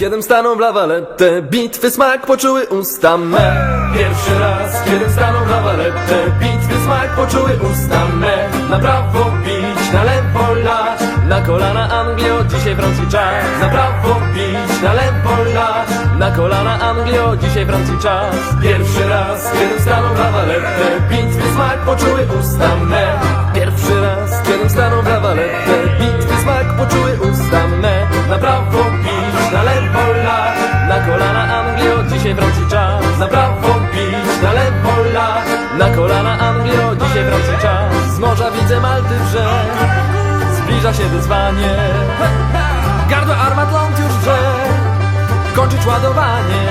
Kiedym staną w lawaletę Bitwy smak poczuły usta me. Pierwszy raz, kiedym staną w lawaletę Bitwy smak poczuły usta me. Na prawo bić, na lewo lać Na kolana Anglio, dzisiaj Francji czas. Na prawo bić, na lewo lać Na kolana Anglio, dzisiaj Francji czas. Pierwszy raz, kiedym staną w lawaletę Bitwy smak poczuły usta me. Pierwszy raz, kiedym staną w lawaletę Bitwy smak Anglio, dzisiaj Francji czas. Z morza widzę Malty brzeg Zbliża się wyzwanie. Gardła armat ląd już drze. Kończyć ładowanie.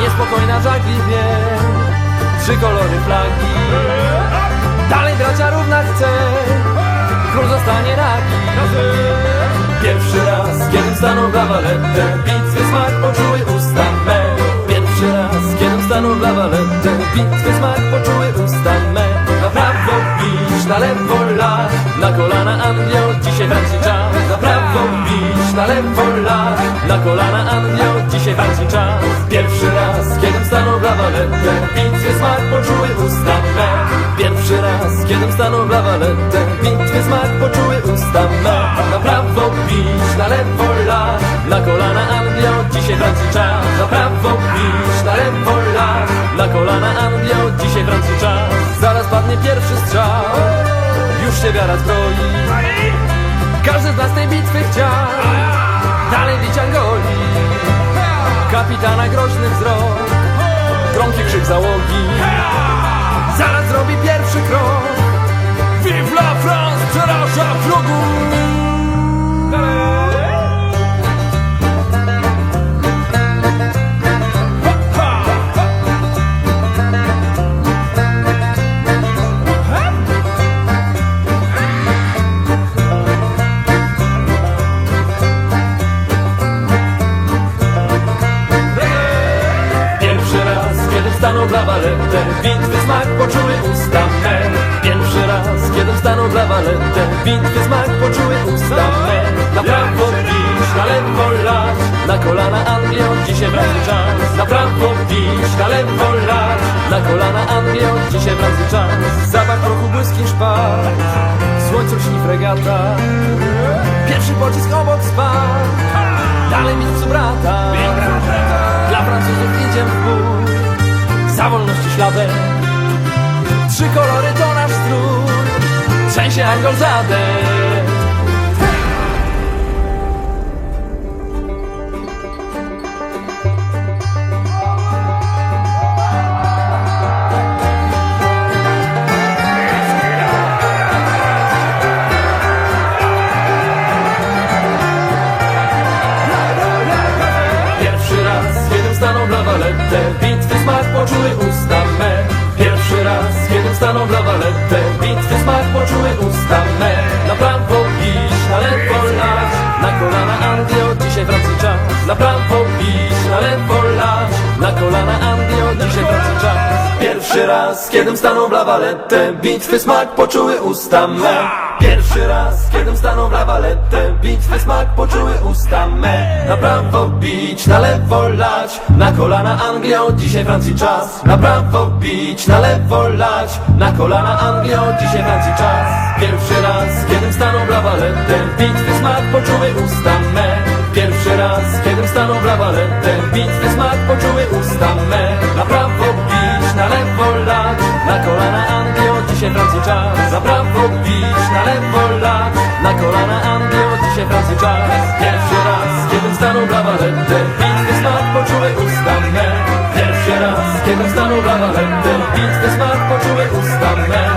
Niespokojna żagli wie. Trzy kolory flagi. Dalej bracia równa chce. Król zostanie nagi Pierwszy raz, kiedy staną w lawaletę Bitwy smak poczuły usta kiedy staną w lawaletę Bitwy smak poczuły usta me. Na prawo bić, na lewo lać Na kolana Anglio, dzisiaj Francji czas. Na prawo bić, na lewo lać Na kolana Anglio, dzisiaj Francji czas. Pierwszy raz, kiedy staną w lawaletę Bitwy smak poczuły usta me. Pierwszy raz, kiedy staną w lawaletę Bitwy smak poczuły usta me. Na prawo bić, na lewo lać Na kolana Anglio, dzisiaj Francji czas. Na prawo bić, dzisiaj Francji czas Zaraz padnie pierwszy strzał. Już się wiara zbroi. Każdy z nas tej bitwy chciał Dalej bić Angoli Kapitana groźny wzrok. Gromki krzyk załogi. Zaraz zrobi pierwszy krok. Vive la France przeraża wrogów kiedy staną w lawaletę Bitwy smak poczuły usta. Me Pierwszy raz, kiedy staną w lawaletę Bitwy smak poczuły usta. Me Na prawo bić, na lewo Na kolana Anglio, dzisiaj wraca czas. Na prawo bić, na lewo Na kolana Anglio, dzisiaj wraca czas. Zapach prochu błyski szpar słońcu lśni fregata. Pierwszy pocisk obok spadł śladem Trzy kolory to nasz strój Trzęsie Angol zadek Na prawo bić, na lewo lać. Na kolana Anglio, dzisiaj Francji czas. Pierwszy raz, kiedy staną w lawaletę Bitwy smak poczuły usta me. Pierwszy raz, kiedy staną w lawaletę Bitwy smak poczuły usta me. Na prawo bić, na lewo lać. Na kolana Anglio, dzisiaj Francji czas. Na prawo bić, na lewo lać. Na kolana Anglio, dzisiaj Francji czas. Pierwszy raz, kiedy staną w lawaletę Bitwy smak poczuły usta me. Pierwszy raz, kiedy staną blawaletę Bitwy smak poczuły usta me. Na prawo bić, na lewo lać Na kolana Anglio, dzisiaj Francji czas. Za prawo bić, na lewo lać Na kolana Anglio, dzisiaj Francji czas. Pierwszy raz, kiedy staną blawaletę Bitwy smak poczuły usta me. Pierwszy raz, kiedy staną blawaletę Bitwy smak poczuły usta me.